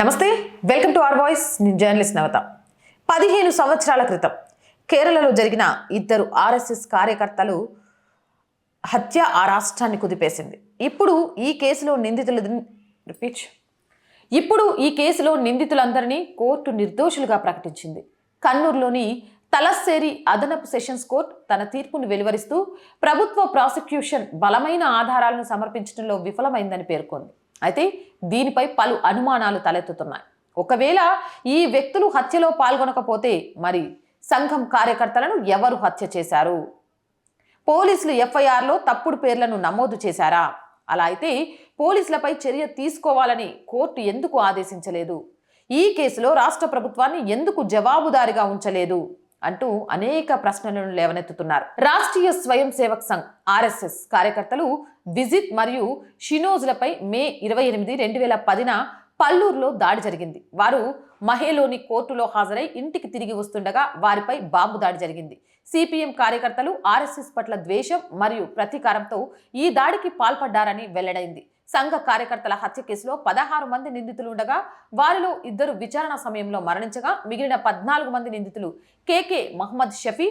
నమస్తే welcome to are voice. నేను journalist నవత. పదిహేను సంవత్సరాల క్రితం కేరళలో జరిగిన ఇద్దరు ఆర్ఎస్ఎస్ కార్యకర్తలు హత్య ఆ రాష్ట్రాన్ని కుదిపేసింది. ఇప్పుడు ఈ కేసులో నిందితులు రిపీట్. ఇప్పుడు ఈ కేసులో నిందితులందరినీ కోర్టు నిర్దోషులుగా ప్రకటించింది. కన్నూరులోని తలస్సేరి అదనపు సెషన్స్ కోర్టు తన తీర్పును వెలువరిస్తూ ప్రభుత్వ ప్రాసిక్యూషన్ బలమైన ఆధారాలను సమర్పించడంలో విఫలమైందని పేర్కొంది. అయితే దీనిపై పలు అనుమానాలు తలెత్తుతున్నాయి. ఒకవేళ ఈ వ్యక్తులు హత్యలో పాల్గొనకపోతే మరి సంఘం కార్యకర్తలను ఎవరు హత్య చేశారు? పోలీసులు ఎఫ్ఐఆర్లో తప్పుడు పేర్లను నమోదు చేశారా? అలా అయితే పోలీసులపై చర్య తీసుకోవాలని కోర్టు ఎందుకు ఆదేశించలేదు? ఈ కేసులో రాష్ట్ర ప్రభుత్వాన్ని ఎందుకు జవాబుదారిగా ఉంచలేదు? అంటూ అనేక ప్రశ్నలను లేవనెత్తుతున్నారు. రాష్ట్రీయ స్వయం సేవక్ సంఘ్ ఆర్ఎస్ఎస్ కార్యకర్తలు విజిత్ మరియు షినోజ్లపై మే ఇరవై ఎనిమిది రెండు వేల పదిన పల్లూరులో దాడి జరిగింది. వారు మహేలోని కోర్టులో హాజరై ఇంటికి తిరిగి వస్తుండగా వారిపై బాంబు దాడి జరిగింది. సిపిఎం కార్యకర్తలు ఆర్ఎస్ఎస్ పట్ల ద్వేషం మరియు ప్రతీకారంతో ఈ దాడికి పాల్పడ్డారని వెల్లడైంది. సంఘ కార్యకర్తల హత్య కేసులో పదహారు మంది నిందితులు ఉండగా వారిలో ఇద్దరు విచారణ సమయంలో మరణించగా మిగిలిన పద్నాలుగు మంది నిందితులు KK Mohammed Shafi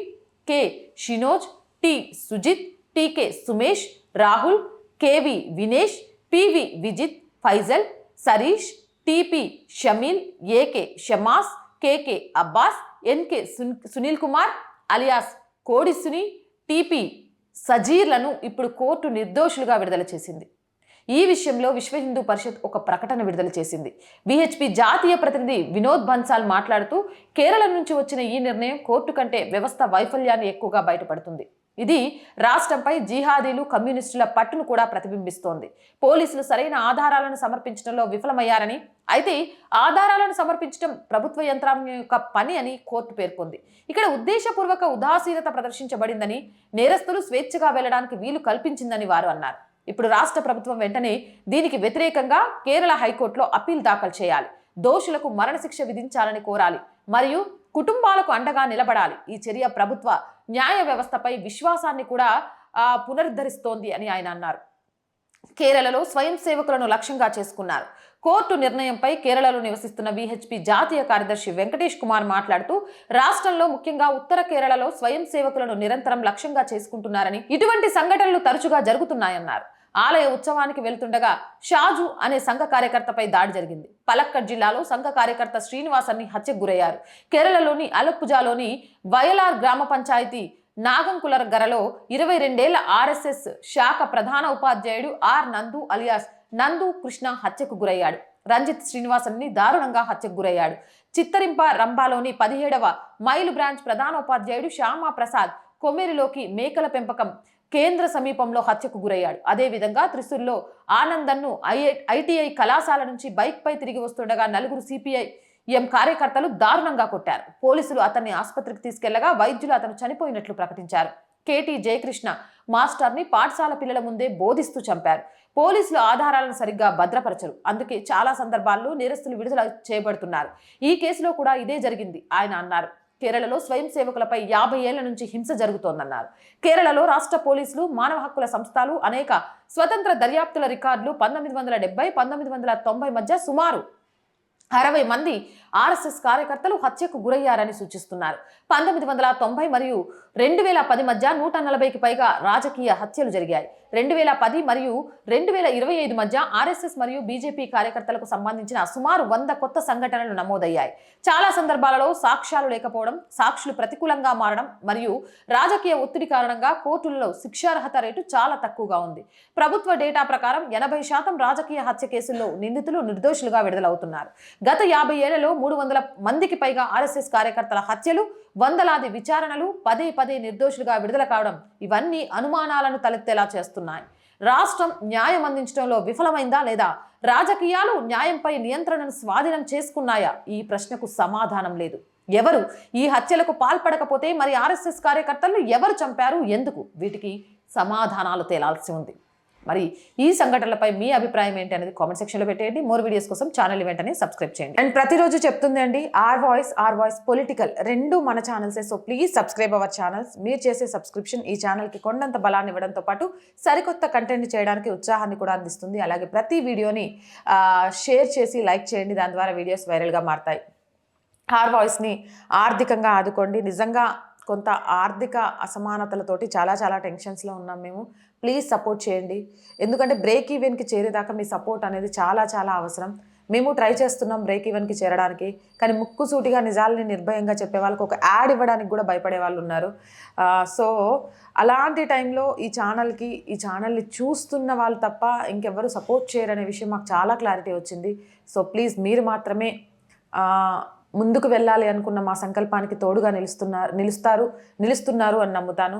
K. Shinoj T. Sujith TK Sumesh Rahul KV Vinesh PV Vijith Faizal Sarish TP Shameel AK Shamas KK Abbas NK సున్- సునీల్ కుమార్ అలియాస్ కోడిస్సుని టీపీ సజీర్లను ఇప్పుడు కోర్టు నిర్దోషులుగా విడుదల చేసింది. ఈ విషయంలో విశ్వ హిందూ పరిషత్ ఒక ప్రకటన విడుదల చేసింది. విహెచ్పి జాతీయ ప్రతినిధి వినోద్ బన్సాల్ మాట్లాడుతూ కేరళ నుంచి వచ్చిన ఈ నిర్ణయం కోర్టు కంటే వ్యవస్థ వైఫల్యాన్ని ఎక్కువగా బయటపడుతుంది. ఇది రాష్ట్రంపై జిహాదీలు కమ్యూనిస్టుల పట్టును కూడా ప్రతిబింబిస్తోంది. పోలీసులు సరైన ఆధారాలను సమర్పించడంలో విఫలమయ్యారని అయితే ఆధారాలను సమర్పించడం ప్రభుత్వ యంత్రాంగం యొక్క పని అని కోర్టు పేర్కొంది. ఇక్కడ ఉద్దేశపూర్వక ఉదాసీనత ప్రదర్శించబడిందని నేరస్తులు స్వేచ్ఛగా వెళ్ళడానికి వీలు కల్పించిందని వారు అన్నారు. ఇప్పుడు రాష్ట్ర ప్రభుత్వం వెంటనే దీనికి వ్యతిరేకంగా కేరళ హైకోర్టులో అప్పీల్ దాఖలు చేయాలి. దోషులకు మరణశిక్ష విధించాలని కోరాలి. మరియు కుటుంబాలకు అండగా నిలబడాలి. ఈ చర్య ప్రభుత్వ న్యాయ వ్యవస్థపై విశ్వాసాన్ని కూడా పునరుద్ధరిస్తోంది అని ఆయన అన్నారు. కేరళలో స్వయం సేవకులను లక్ష్యంగా చేసుకున్నారు. కోర్టు నిర్ణయంపై కేరళలో నివసిస్తున్న విహెచ్పి జాతీయ కార్యదర్శి వెంకటేష్ కుమార్ మాట్లాడుతూ రాష్ట్రంలో ముఖ్యంగా ఉత్తర కేరళలో స్వయం సేవకులను నిరంతరం లక్ష్యంగా చేసుకుంటున్నారని ఇటువంటి సంఘటనలు తరచుగా జరుగుతున్నాయన్నారు. ఆలయ ఉత్సవానికి వెళ్తుండగా షాజు అనే సంఘ కార్యకర్తపై దాడి జరిగింది. పలక్కడ్ జిల్లాలో సంఘ కార్యకర్త శ్రీనివాసన్ని హత్యకు గురయ్యారు. కేరళలోని అలప్పుజాలోని వయలార్ గ్రామ పంచాయతీ నాగంకులర్ గరలో ఇరవై రెండేళ్ళ ఆర్ఎస్ఎస్ శాఖ ప్రధాన ఉపాధ్యాయుడు ఆర్ నందు అలియాస్ నందు కృష్ణ హత్యకు గురయ్యాడు. రంజిత్ శ్రీనివాసన్ని దారుణంగా హత్యకు గురయ్యాడు. చిత్తరింప రంబాలోని పదిహేడవ మైలు బ్రాంచ్ ప్రధాన ఉపాధ్యాయుడు శ్యామా ప్రసాద్ కొమ్మేరులోకి మేకల పెంపకం కేంద్ర సమీపంలో హత్యకు గురయ్యాడు. అదేవిధంగా త్రిశూర్లో ఆనందన్ను ఐఐ ఐటీఐ కళాశాల నుంచి బైక్పై తిరిగి వస్తుండగా నలుగురు సిపిఐ ఎం కార్యకర్తలు దారుణంగా కొట్టారు. పోలీసులు అతన్ని ఆసుపత్రికి తీసుకెళ్ళగా వైద్యులు అతను చనిపోయినట్లు ప్రకటించారు. కేటీ జయకృష్ణ మాస్టర్ని పాఠశాల పిల్లల ముందే బోధిస్తూ చంపారు. పోలీసులు ఆధారాలను సరిగ్గా భద్రపరచరు. అందుకే చాలా సందర్భాల్లో నేరస్తులు విడుదల చేయబడుతున్నారు. ఈ కేసులో కూడా ఇదే జరిగింది ఆయన అన్నారు. కేరళలో స్వయం సేవకులపై యాభై ఏళ్ళ నుంచి హింస జరుగుతోందన్నారు. కేరళలో రాష్ట్ర పోలీసులు మానవ హక్కుల సంస్థలు అనేక స్వతంత్ర దర్యాప్తుల రికార్డులు పంతొమ్మిది వందల డెబ్బై పంతొమ్మిది వందల తొంభై మధ్య సుమారు అరవై మంది ఆర్ఎస్ఎస్ కార్యకర్తలు హత్యకు గురయ్యారని సూచిస్తున్నారు. పంతొమ్మిది వందల తొంభై మరియు రెండు వేల పది మధ్య నూట నలభైకి పైగా రాజకీయ హత్యలు జరిగాయి. రెండు వేల పది మరియు రెండు వేల ఇరవై ఐదు మధ్య ఆర్ఎస్ఎస్ మరియు బీజేపీ కార్యకర్తలకు సంబంధించిన సుమారు వంద కొత్త సంఘటనలు నమోదయ్యాయి. చాలా సందర్భాలలో సాక్ష్యాలు లేకపోవడం సాక్షులు ప్రతికూలంగా మారడం మరియు రాజకీయ ఒత్తిడి కారణంగా కోర్టులలో శిక్షార్హత రేటు చాలా తక్కువగా ఉంది. ప్రభుత్వ డేటా ప్రకారం ఎనభై శాతం రాజకీయ హత్య కేసుల్లో నిందితులు నిర్దోషులుగా విడుదలవుతున్నారు. గత యాభై ఏళ్ళలో మూడు వందల మందికి పైగా ఆర్ఎస్ఎస్ కార్యకర్తల హత్యలు వందలాది విచారణలు పదే పదే నిర్దోషులుగా విడుదల కావడం ఇవన్నీ అనుమానాలను తలెత్తేలా చేస్తున్నాయి. రాష్ట్రం న్యాయం అందించడంలో విఫలమైందా లేదా రాజకీయాలు న్యాయంపై నియంత్రణను స్వాధీనం చేసుకున్నాయా? ఈ ప్రశ్నకు సమాధానం లేదు. ఎవరు ఈ హత్యలకు పాల్పడకపోతే మరి ఆర్ఎస్ఎస్ కార్యకర్తలను ఎవరు చంపారు? ఎందుకు? వీటికి సమాధానాలు తేలాల్సి ఉంది. మరి ఈ సంఘటనలపై మీ అభిప్రాయం ఏంటి అనేది కామెంట్ సెక్షన్లో పెట్టేయండి. మోర్ వీడియోస్ కోసం ఛానల్ వెంటనే సబ్స్క్రైబ్ చేయండి. అండ్ ప్రతిరోజు చెప్తుంది అండి our voice our voice political రెండు మన ఛానల్సే so please subscribe our channels మీరు చేసే సబ్స్క్రిప్షన్ ఈ ఛానల్కి కొండంత బలాన్ని ఇవ్వడంతో పాటు సరికొత్త కంటెంట్ చేయడానికి ఉత్సాహాన్ని కూడా అందిస్తుంది. అలాగే ప్రతి వీడియోని షేర్ చేసి లైక్ చేయండి. దాని ద్వారా వీడియోస్ వైరల్గా మారుతాయి. ఆర్ వాయిస్ని ఆర్థికంగా ఆదుకోండి. నిజంగా కొంత ఆర్థిక అసమానతలతోటి చాలా చాలా టెన్షన్స్లో ఉన్నాం మేము. ప్లీజ్ సపోర్ట్ చేయండి. ఎందుకంటే బ్రేక్ ఈవెన్కి చేరేదాకా మీ సపోర్ట్ అనేది చాలా చాలా అవసరం. మేము ట్రై చేస్తున్నాం బ్రేక్ ఈవెన్కి చేరడానికి కానీ ముక్కుసూటిగా నిజాలని నిర్భయంగా చెప్పే వాళ్ళకి ఒక యాడ్ ఇవ్వడానికి కూడా భయపడే వాళ్ళు ఉన్నారు. సో అలాంటి టైంలో ఈ ఛానల్కి ఈ ఛానల్ని చూస్తున్న వాళ్ళు తప్ప ఇంకెవ్వరు సపోర్ట్ చేయరనే విషయం మాకు చాలా క్లారిటీ వచ్చింది. సో ప్లీజ్ మీరు మాత్రమే ముందుకు వెళ్ళాలి అనుకున్న మా సంకల్పానికి తోడుగా నిలుస్తున్నారు నిలుస్తారు నిలుస్తున్నారు అని నమ్ముతాను.